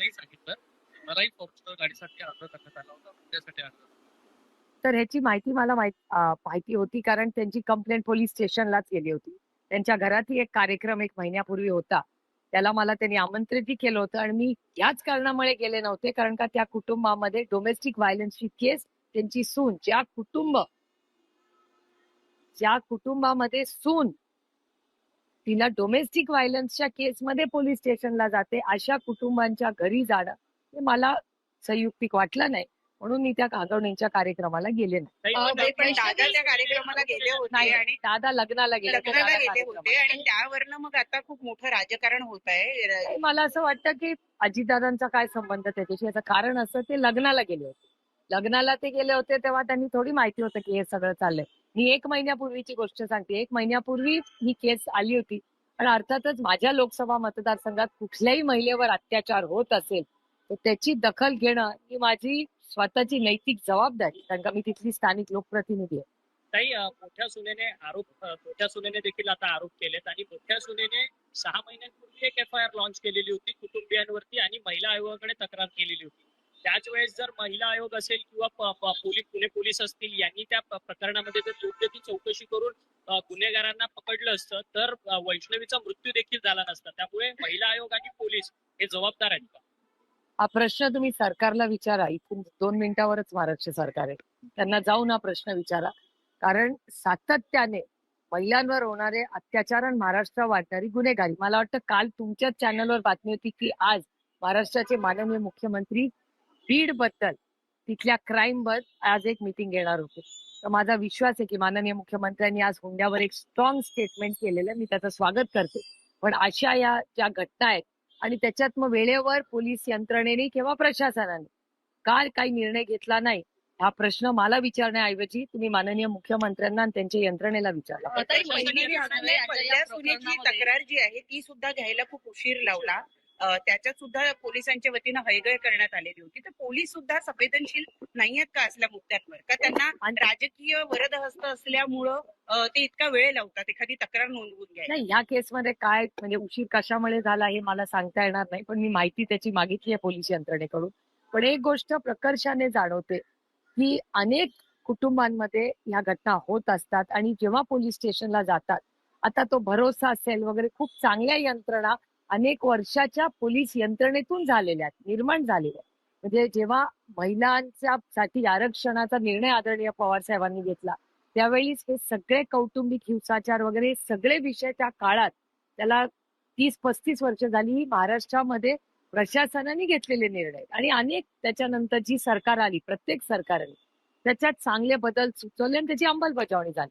नाही सांगितलं. मलाही फॉर्च्युनर गाडीसाठी अर्ज करण्यात आला होता. त्यासाठी अर्ज तर ह्याची माहिती मला माहिती होती कारण त्यांची कंप्लेंट पोलीस स्टेशनलाच गेली होती. त्यांच्या घरातही एक कार्यक्रम एक महिन्यापूर्वी होता. त्याला मला त्यांनी आमंत्रितही केलं होतं आणि मी याच कारणामुळे गेले नव्हते कारण का त्या कुटुंबामध्ये डोमेस्टिक व्हायलन्सची केस त्यांची सून ज्या कुटुंब ज्या कुटुंबामध्ये सून तिला डोमेस्टिक व्हायलन्सच्या केसमध्ये पोलीस स्टेशनला जाते. अशा कुटुंबांच्या घरी जाणं हे मला संयुक्तिक वाटलं नाही. म्हणून मी त्या कागवणीच्या कार्यक्रमाला गेले नाही. दादा त्या कार्यक्रमाला गेले होते. नाही आणि दादा लग्नाला गेले होते, लग्नाला दादा गेले कार्यक्रमाला. होते आणि त्यावरनं मग आता खूप मोठं राजकारण होत आहे. मला असं वाटतं की अजितदादांचा काय संबंध त्याच्याशी? याचं कारण असं ते लग्नाला गेले होते. लग्नाला ते गेले होते तेव्हा त्यांनी थोडी माहिती होतं की हे सगळं चाललंय. मी एक महिन्यापूर्वीची गोष्ट सांगते. एक महिन्यापूर्वी ही केस आली होती. पण अर्थातच माझ्या लोकसभा मतदारसंघात कुठल्याही महिलेवर अत्याचार होत असेल तर त्याची दखल घेणं ही माझी स्वतःची नैतिक जबाबदारी. कारण का मी तिथली स्थानिक लोकप्रतिनिधी आहे. ताई मोठ्या सुनेने आरोप मोठ्या सुनेने देखील आता आरोप केलेत आणि मोठ्या सुनेने सहा महिन्यांपूर्वी एक एफ आय आर लॉन्च केलेली होती कुटुंबियांवरती आणि महिला आयोगाकडे तक्रार केलेली होती. त्यावेळेस जर महिला आयोग असेल किंवा पोलीस पुणे पोलीस असतील यांनी त्या प्रकरणामध्ये जर योग्य ती चौकशी करून गुन्हेगारांना पकडलं असतं तर वैष्णवीचा मृत्यू देखील झाला नसता. त्यामुळे महिला आयोग आणि पोलीस हे जबाबदार आहेत का? हा प्रश्न तुम्ही सरकारला विचारा. इथून दोन मिनिटावरच महाराष्ट्र सरकार आहे. त्यांना जाऊन हा प्रश्न विचारा. कारण सातत्याने महिलांवर होणारे अत्याचार आणि महाराष्ट्रात वाढणारी गुन्हेगारी. मला वाटतं काल तुमच्याच चॅनलवर बातमी होती की आज महाराष्ट्राचे माननीय मुख्यमंत्री बीडबद्दल तिथल्या क्राईमबद्दल आज एक मिटिंग घेणार होते. तर माझा विश्वास आहे की माननीय मुख्यमंत्र्यांनी आज हुंड्यावर एक स्ट्रॉंग स्टेटमेंट केलेलं. मी त्याचं स्वागत करते. पण अशा या ज्या घटना आहेत आणि त्याच्यात मग वेळेवर पोलीस यंत्रणेने किंवा प्रशासनाने का काही निर्णय घेतला नाही हा प्रश्न मला विचारण्याऐवजी तुम्ही माननीय मुख्यमंत्र्यांना आणि त्यांच्या यंत्रणेला विचारला. तक्रार जी आहे ती सुद्धा घ्यायला खूप उशीर लावला. त्याच्यात सुद्धा पोलिसांच्या वतीनं हयगय करण्यात आलेली होती. तर पोलीस सुद्धा संवेदनशील नाहीयेत का असल्या मुद्द्यांवर? का त्यांना राजकीय वरदहस्त असल्यामुळं ते इतका वेळ लावतात? एखादी तक्रार नोंदवून घ्यायला. नाही ह्या केसमध्ये काय म्हणजे उशीर कशामुळे झाला हे मला सांगता येणार नाही पण मी माहिती त्याची मागितली आहे पोलीस यंत्रणेकडून. पण एक गोष्ट प्रकर्षाने जाणवते की अनेक कुटुंबांमध्ये ह्या घटना होत असतात आणि जेव्हा पोलीस स्टेशनला जातात आता तो भरोसा असेल वगैरे खूप चांगल्या यंत्रणा अनेक वर्षाच्या पोलीस यंत्रणेतून झालेल्या आहेत निर्माण झालेल्या आहेत. म्हणजे जेव्हा महिलांच्या साठी आरक्षणाचा निर्णय आदरणीय पवार साहेबांनी घेतला त्यावेळी हे सगळे कौटुंबिक हिंसाचार वगैरे सगळे विषय त्या काळात त्याला तीस पस्तीस वर्ष झाली ही महाराष्ट्रामध्ये प्रशासनाने घेतलेले निर्णय आणि अनेक त्याच्यानंतर जी सरकार आली प्रत्येक सरकारने. त्याच्यात चांगले बदल सुचवले आणि त्याची अंमलबजावणी झाली.